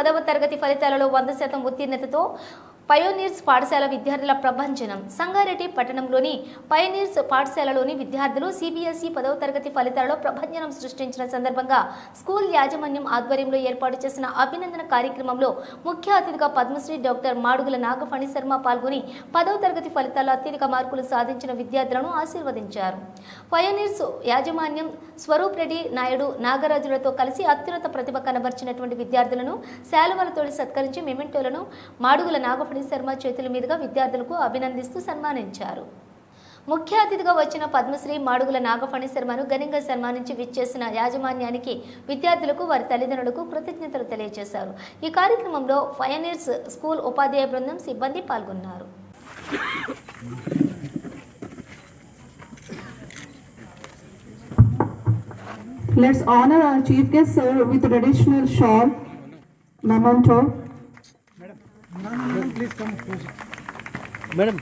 పదవ తరగతి ఫలితాలలో వంద శాతం ఉత్తీర్ణతతో పయోనీర్స్ పాఠశాల విద్యార్థుల ప్రభంజనం. సంగారెడ్డి పట్టణంలోని పయోనీర్స్ పాఠశాలలోని విద్యార్థులు సిబిఎస్ఈ పదవ తరగతి ఫలితాలలో ప్రభంజనం సృష్టించిన సందర్భంగా స్కూల్ యాజమాన్యం ఆధ్వర్యంలో ఏర్పాటు చేసిన అభినందన కార్యక్రమంలో ముఖ్య అతిథిగా పద్మశ్రీ డాక్టర్ మాడుగుల నాగఫణి శర్మ పాల్గొని పదవ తరగతి ఫలితాల్లో అత్యధిక మార్కులు సాధించిన విద్యార్థులను ఆశీర్వదించారు. పయోనీర్స్ యాజమాన్యం స్వరూప్ రెడ్డి నాయుడు నాగరాజులతో కలిసి అత్యున్నత ప్రతిభ కనబర్చినటువంటి విద్యార్థులను శాలువలతోటి సత్కరించి మెమెంటోలను మాడుగుల నాగఫణి శర్మ చేతుల మీదుగా విద్యార్థులకు అభినందిస్తూ సన్మానించారు. ముఖ్య అతిథిగా వచ్చిన పద్మశ్రీ మాడుగుల నాగఫణి శర్మను ఘనంగా సన్మానించి విచ్చేసిన యాజమాన్యానికి విద్యార్థులకు వారి తల్లిదండ్రులకు కృతజ్ఞతలు తెలియజేశారు. ఈ కార్యక్రమంలో ఫైనర్స్ స్కూల్ ఉపాధ్యాయ బృందం సిబ్బంది పాల్గొన్నారు. Let's honor our chief guest sir with traditional shawl, memento. Madam,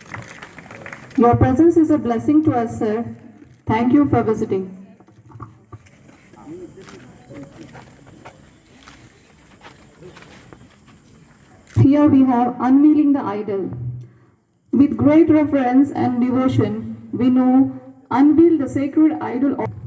Your presence is a blessing to us, sir. Thank you for visiting. Here we have unveiling the idol. With great reverence and devotion, we know unveil the sacred idol of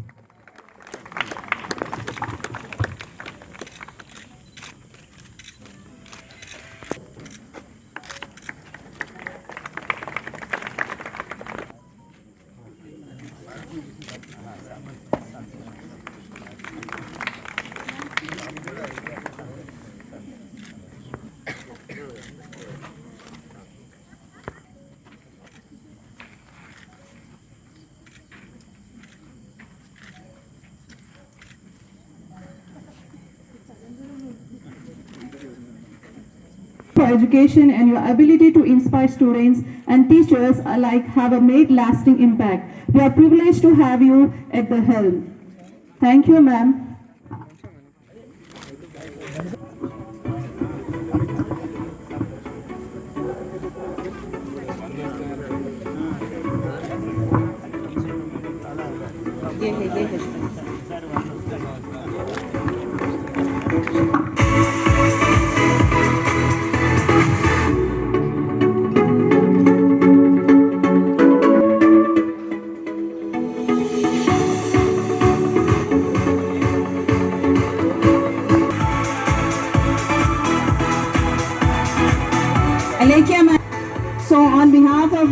for education and your ability to inspire students and teachers alike have a made lasting impact. We are privileged to have you at the helm. Thank you, ma'am.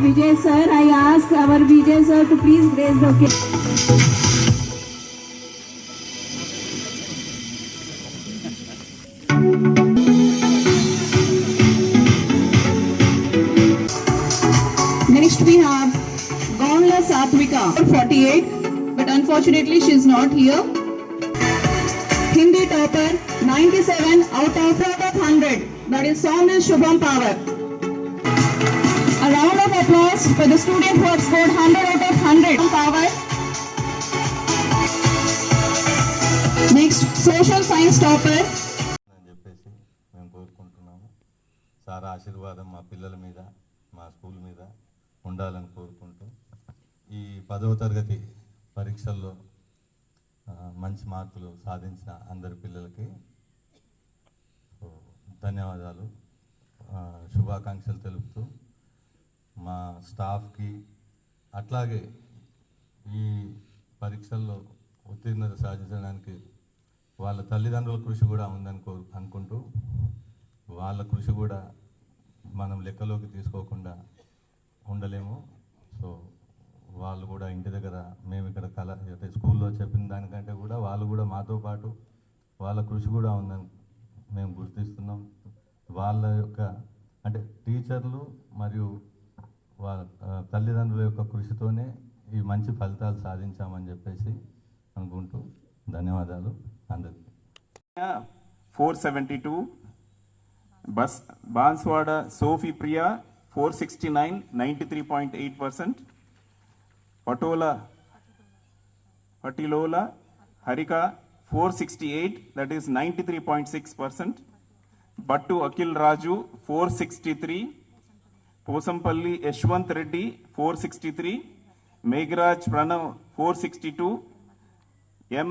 Vijay sir, I ask our Vijay sir to please grace the occasion. Next we have Gaunla Satvika, 48, but unfortunately she is not here. Hindi topper, 97 out of out of 100. That is Soumya Shubham Power. Round of applause for the student who has scored 100 out of 100. Power. Next, social science topper. అని చెప్పేసి మేము కోరుకుంటున్నాము sir ఆశీర్వాదం మా పిల్లల మీద మా school మీద ఉండాలని కోరుకుంటూ ఈ పదవ తరగతి పరీక్షల్లో ఆ, మంచి మార్కులు సాధించిన అందరి పిల్లలకి ధన్యవాదాలు ఆ, శుభాకాంక్షలు తెలుపుతూ మా స్టాఫ్కి అట్లాగే ఈ పరీక్షల్లో ఉత్తీర్ణత సాధించడానికి వాళ్ళ తల్లిదండ్రుల కృషి కూడా ఉందని కో అనుకుంటూ వాళ్ళ కృషి కూడా మనం లెక్కలోకి తీసుకోకుండా ఉండలేము. సో వాళ్ళు కూడా ఇంటి దగ్గర మేము ఇక్కడ కళ అంటే స్కూల్లో చెప్పిన దానికంటే కూడా వాళ్ళు కూడా మాతో పాటు వాళ్ళ కృషి కూడా ఉందని మేము గుర్తిస్తున్నాం. వాళ్ళ యొక్క అంటే టీచర్లు మరియు వాళ్ళ తల్లిదండ్రుల యొక్క కృషితోనే ఈ మంచి ఫలితాలు సాధించామని చెప్పేసి అనుకుంటూ ధన్యవాదాలు అందరికీ. Four seventy two. Bus Banswada Sofi Priya four sixty nine ninety three point eight percent. Patola Patilola Harika four sixty eight that is ninety three point six percent. Battu Akhil Raju four sixty three. Kosampalli Yashwanth Reddy four sixty three Megharaj Pranav four sixty two M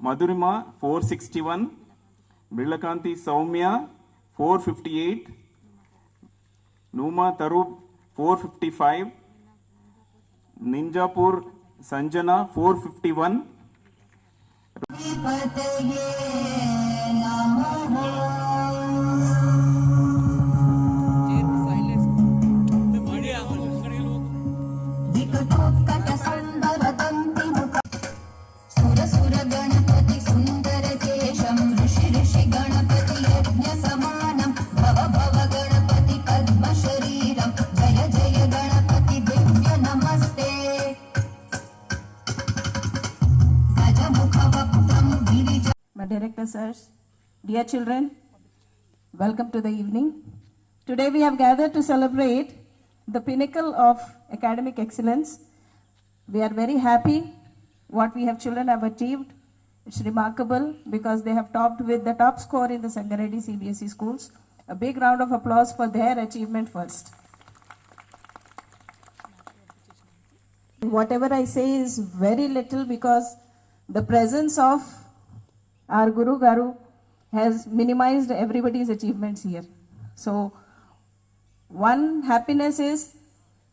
Madhurima four sixty one Billakanti Soumya four fifty eight Numa Tarub four fifty five Ninjapur Sanjana four fifty one. Dear children, welcome to the evening. Today we have gathered to celebrate the pinnacle of academic excellence. We are very happy what we have children have achieved. It's remarkable because they have topped with the top score in the Sangareddy CBSE schools. A big round of applause for their achievement first. Whatever I say is very little because the presence of our Guru Garu has minimized everybody's achievements here. So, one happiness is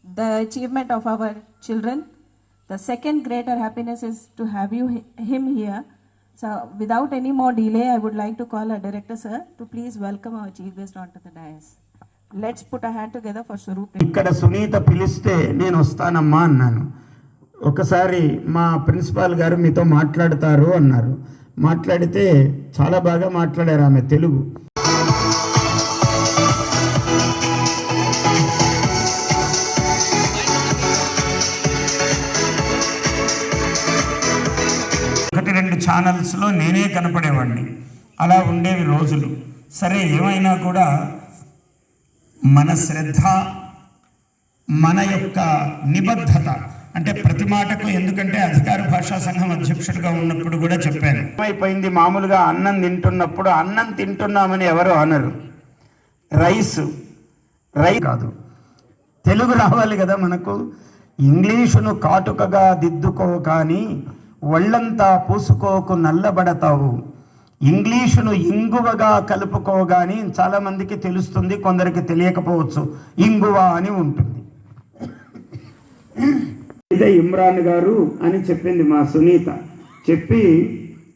the achievement of our children. The second greater happiness is to have you him here. So, without any more delay, I would like to call our director, sir, to please welcome our chief guest onto the dais. Let's put a hand together for Swaroop. ఇక్కడ సునీత పిలిస్తే నేను వస్తానమ్మా అన్నాను ఒకసారి మా principal గారు మీతో మాట్లాడతారు అన్నారు మాట్లాడితే చాలా బాగా మాట్లాడారు ఆమె తెలుగు. ఒకటి రెండు ఛానల్స్లో నేనే కనపడేవాడిని అలా ఉండేవి రోజులు. సరే ఏమైనా కూడా మన శ్రద్ధ మన యొక్క నిబద్ధత అంటే ప్రతి మాటకు ఎందుకంటే అధికార భాషా సంఘం అధ్యక్షుడిగా ఉన్నప్పుడు కూడా చెప్పాను. అయిపోయింది మామూలుగా అన్నం తింటున్నప్పుడు అన్నం తింటున్నామని ఎవరు అనరు. రైస్. రై కాదు. తెలుగు రావాలి కదా మనకు. ఇంగ్లీషును కాటుకగా దిద్దుకో కానీ ఒళ్ళంతా పూసుకోకు నల్లబడతావు. ఇంగ్లీషును ఇంగువగా కలుపుకోగాని చాలామందికి తెలుస్తుంది కొందరికి తెలియకపోవచ్చు. ఇంగువ అని ఉంటుంది. ఇదే ఇమ్రాన్ గారు అని చెప్పింది మా సునీత. చెప్పి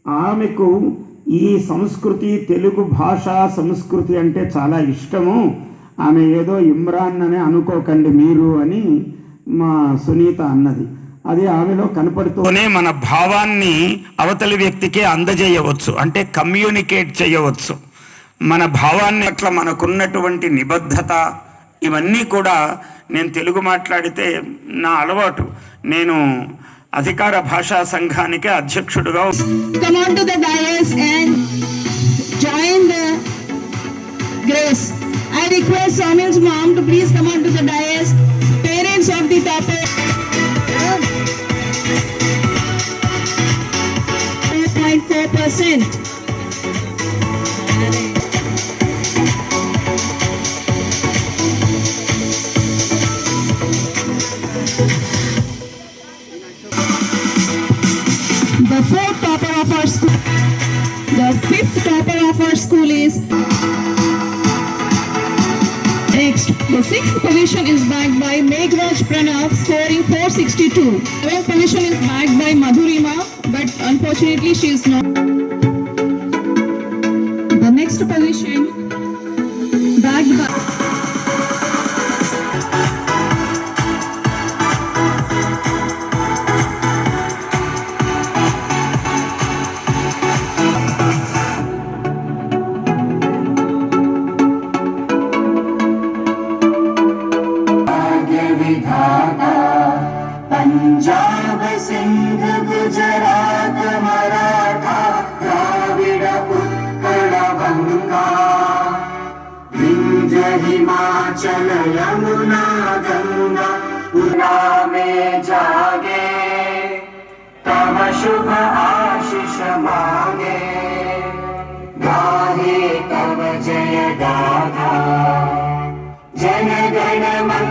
ఆమెకు ఈ సంస్కృతి తెలుగు భాష సంస్కృతి అంటే చాలా ఇష్టము. ఆమె ఏదో ఇమ్రాన్ అని అనుకోకండి మీరు అని మా సునీత అన్నది. అది ఆమెలో కనపడుతూనే మన భావాన్ని అవతలి వ్యక్తికే అందజేయవచ్చు. అంటే కమ్యూనికేట్ చేయవచ్చు. మన భావాన్ని అట్లా మనకున్నటువంటి నిబద్ధత ఇవన్నీ కూడా నేను తెలుగు మాట్లాడితే నా అలవాటు. నేను అధికార భాషా సంఘానికి అధ్యక్షుడుగా Come on to the dais and join the grace. I request Samuel's mom to please come on to the dais. Parents of the topper. Point four percent. The fourth topper of our school, the fifth topper of our school is. Next, the sixth position is backed by Meghraj Pranav scoring 462. Seventh position is backed by Madhurima, but unfortunately she is not.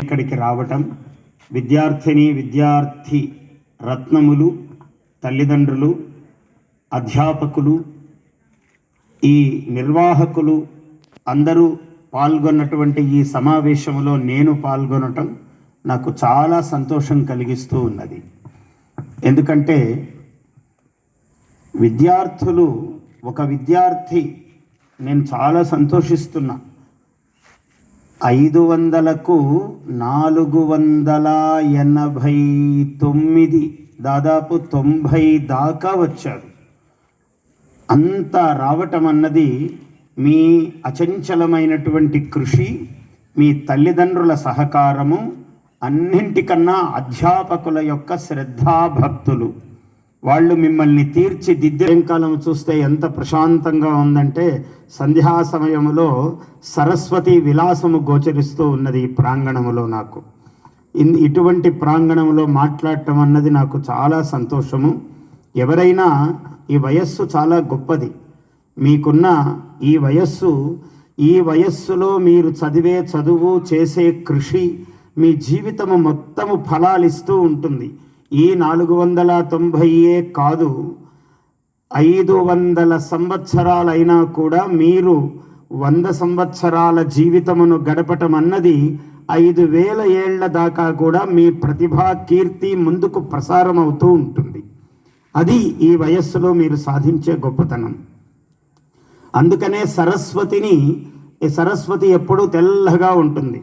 ఇక్కడికి రావటం విద్యార్థిని విద్యార్థి రత్నములు తల్లిదండ్రులు అధ్యాపకులు ఈ నిర్వాహకులు అందరూ పాల్గొన్నటువంటి ఈ సమావేశంలో నేను పాల్గొనటం నాకు చాలా సంతోషం కలిగిస్తూ ఉన్నది. ఎందుకంటే విద్యార్థులు ఒక విద్యార్థి నేను చాలా సంతోషిస్తున్నా. ఐదు వందలకు నాలుగు వందల ఎనభై తొమ్మిది దాదాపు తొంభై దాకా వచ్చారు. అంత రావటం అన్నది మీ అచంచలమైనటువంటి కృషి మీ తల్లిదండ్రుల సహకారము అన్నింటికన్నా అధ్యాపకుల యొక్క శ్రద్ధాభక్తులు. వాళ్ళు మిమ్మల్ని తీర్చిదిద్దే కాలం చూస్తే ఎంత ప్రశాంతంగా ఉందంటే సంధ్యా సమయములో సరస్వతి విలాసము గోచరిస్తూ ఉన్నది ఈ ప్రాంగణములో నాకు. ఇటువంటి ప్రాంగణంలో మాట్లాడటం అన్నది నాకు చాలా సంతోషము. ఎవరైనా ఈ వయస్సు చాలా గొప్పది. మీకున్న ఈ వయస్సు ఈ వయస్సులో మీరు చదివే చదువు చేసే కృషి మీ జీవితము మొత్తము ఫలాలిస్తూ ఉంటుంది. ఈ నాలుగు వందల తొంభైయే కాదు ఐదు వందల సంవత్సరాలైనా కూడా మీరు వంద సంవత్సరాల జీవితమును గడపటం అన్నది ఐదు వేల ఏళ్ళ దాకా కూడా మీ ప్రతిభా కీర్తి ముందుకు ప్రసారం అవుతూ ఉంటుంది. అది ఈ వయస్సులో మీరు సాధించే గొప్పతనం. అందుకనే సరస్వతిని సరస్వతి ఎప్పుడూ తెల్లగా ఉంటుంది.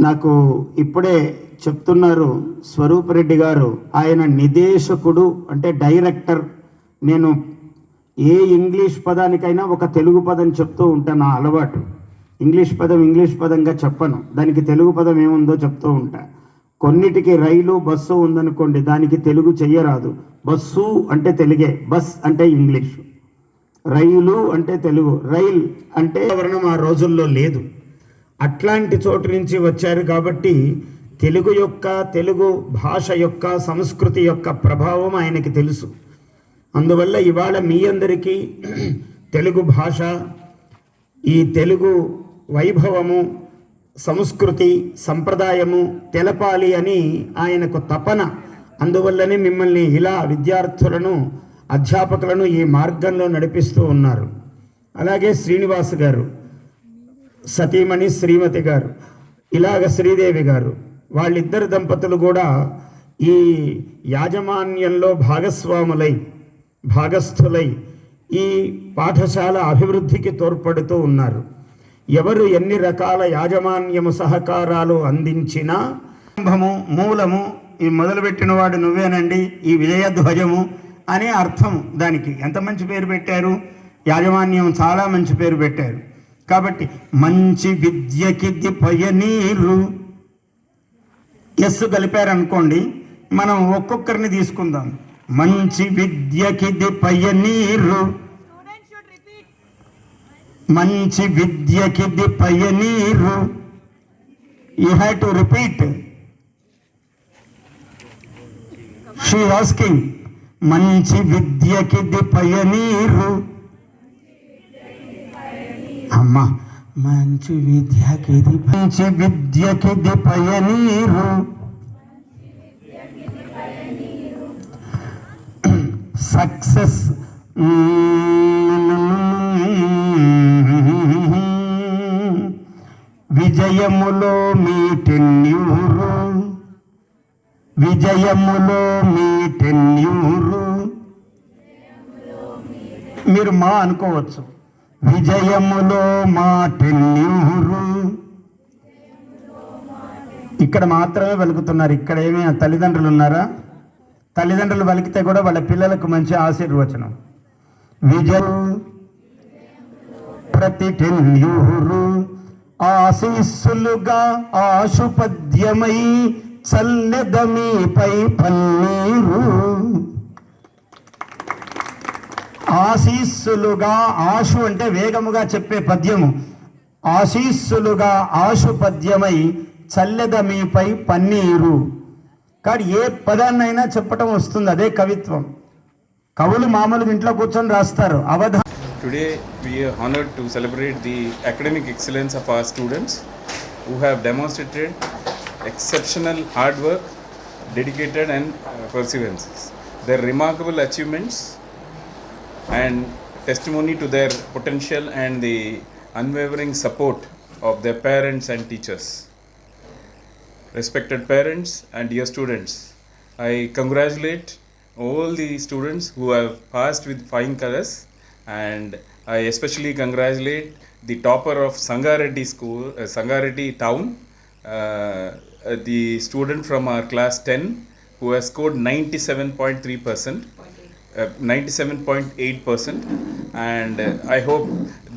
నాకు ఇప్పుడే చెప్తున్నారు స్వరూప్ రెడ్డి గారు. ఆయన నిదేశకుడు అంటే డైరెక్టర్. నేను ఏ ఇంగ్లీష్ పదానికైనా ఒక తెలుగు పదం చెప్తూ ఉంటాను నా అలవాటు. ఇంగ్లీష్ పదం ఇంగ్లీష్ పదంగా చెప్పను. దానికి తెలుగు పదం ఏముందో చెప్తూ ఉంటా. కొన్నిటికి రైలు బస్సు ఉందనుకోండి దానికి తెలుగు చెయ్యరాదు. బస్సు అంటే తెలుగే బస్ అంటే ఇంగ్లీష్. రైలు అంటే తెలుగు రైల్ అంటే వర్ణం ఆ రోజుల్లో లేదు. అట్లాంటి చోటు నుంచి వచ్చారు కాబట్టి తెలుగు యొక్క తెలుగు భాష యొక్క సంస్కృతి యొక్క ప్రభావం ఆయనకి తెలుసు. అందువల్ల ఇవాళ మీ అందరికీ తెలుగు భాష ఈ తెలుగు వైభవము సంస్కృతి సంప్రదాయము తెలపాలి అని ఆయనకు తపన. అందువల్లనే మిమ్మల్ని ఇలా విద్యార్థులను అధ్యాపకులను ఈ మార్గంలో నడిపిస్తూ ఉన్నారు. అలాగే శ్రీనివాస్ గారు సతీమణి శ్రీమతి గారు ఇలాగ శ్రీదేవి గారు వాళ్ళిద్దరు దంపతులు కూడా ఈ యాజమాన్యంలో భాగస్వాములై భాగస్థులై ఈ పాఠశాల అభివృద్ధికి తోడ్పడుతూ ఉన్నారు. ఎవరు ఎన్ని రకాల యాజమాన్యము సహకారాలు అందించినా ఆరంభము మూలము ఈ మొదలుపెట్టిన వాడు నువ్వేనండి ఈ విజయధ్వజము అనే అర్థం దానికి. ఎంత మంచి పేరు పెట్టారు? యాజమాన్యం చాలా మంచి పేరు పెట్టారు. కాబట్టి మంచి విద్యకి పయనీరు ఎస్ కలిపారనుకోండి మనం ఒక్కొక్కరిని తీసుకుందాం. మంచి విద్యకి పయనీరు. మంచి విద్యకి pioneer. You have to repeat she asking మంచి విద్యకి పయనీరు. అమ్మా మంచి విద్యకి మంచి విద్యకి పయనీరు. సక్సెస్ విజయములో మీటెన్యూరు. విజయములో మీటెన్యూరు. మీరు మా అనుకోవచ్చు. విజయములో మా ఇక్కడ మాత్రమే వెలుగుతున్నారు. ఇక్కడ ఏమి తల్లిదండ్రులు ఉన్నారా? తల్లిదండ్రులు వలికితే కూడా వాళ్ళ పిల్లలకు మంచి ఆశీర్వచనం. విజయ ప్రతి టెన్యూరు ఆశీస్సులుగా ఆశుపద్యమై చల్లెదమీపై పన్నీరు. ఆశీస్సులుగా ఆశు అంటే వేగముగా చెప్పే పద్యము. ఆశీస్సులుగా ఆశు పద్యమై చల్లెద మీపై పన్నీరు. కానీ ఏ పదాన్నైనా చెప్పటం వస్తుంది అదే కవిత్వం. కవులు మామూలు ఇంట్లో కూర్చొని రాస్తారు అవధ today we honour to celebrate the academic excellence of our students who have demonstrated exceptional hard work dedicated and perseverance their remarkable achievements and testimony to their potential and the unwavering support of their parents and teachers. Respected parents and dear students, I congratulate all the students who have passed with flying colors and I especially congratulate the topper of Sangareddy school, uh, Sangareddy town, uh, the student from our class 10 who has scored 97.3 percent. Uh, 97.8 percent. And uh, i hope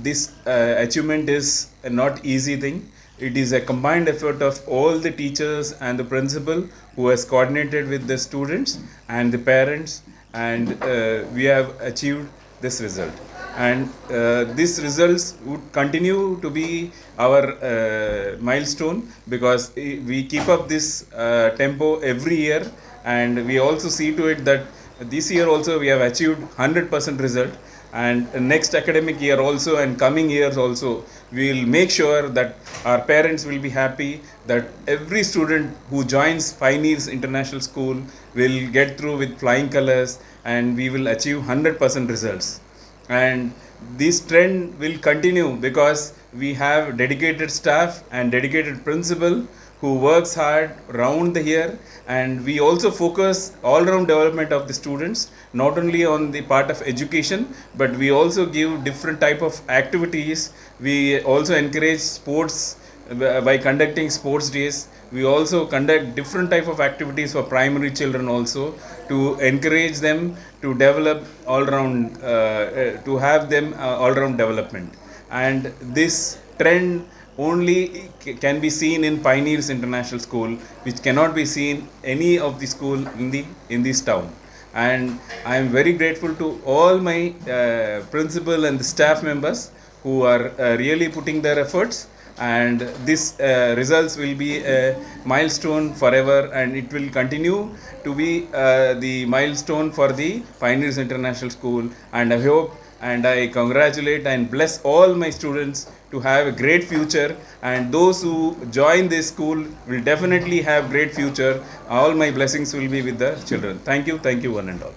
this uh, achievement is a not easy thing. It is a combined effort of all the teachers and the principal who has coordinated with the students and the parents. And uh, we have achieved this result. And uh, these results would continue to be our uh, milestone because we keep up this uh, tempo every year. And we also see to it that this year also we have achieved 100% result. And next academic year also and coming years also we will make sure that our parents will be happy that every student who joins pioneers international school will get through with flying colors and we will achieve 100% results. And this trend will continue because we have dedicated staff and dedicated principal who works hard round the year. And we also focus all round development of the students not only on the part of education but we also give different type of activities. We also encourage sports uh, by conducting sports days. We also conduct different type of activities for primary children also to encourage them to develop all round uh, uh, to have them uh, all round development. And this trend only can be seen in pioneers international school which cannot be seen any of the school in the in this town. And i am very grateful to all my uh, principal and the staff members who are uh, really putting their efforts. And this uh, results will be a milestone forever and it will continue to be uh, the milestone for the pioneers international school. And i hope and i congratulate and bless all my students to have a great future and those who join this school will definitely have great future. All my blessings will be with the children. Thank you thank you one and all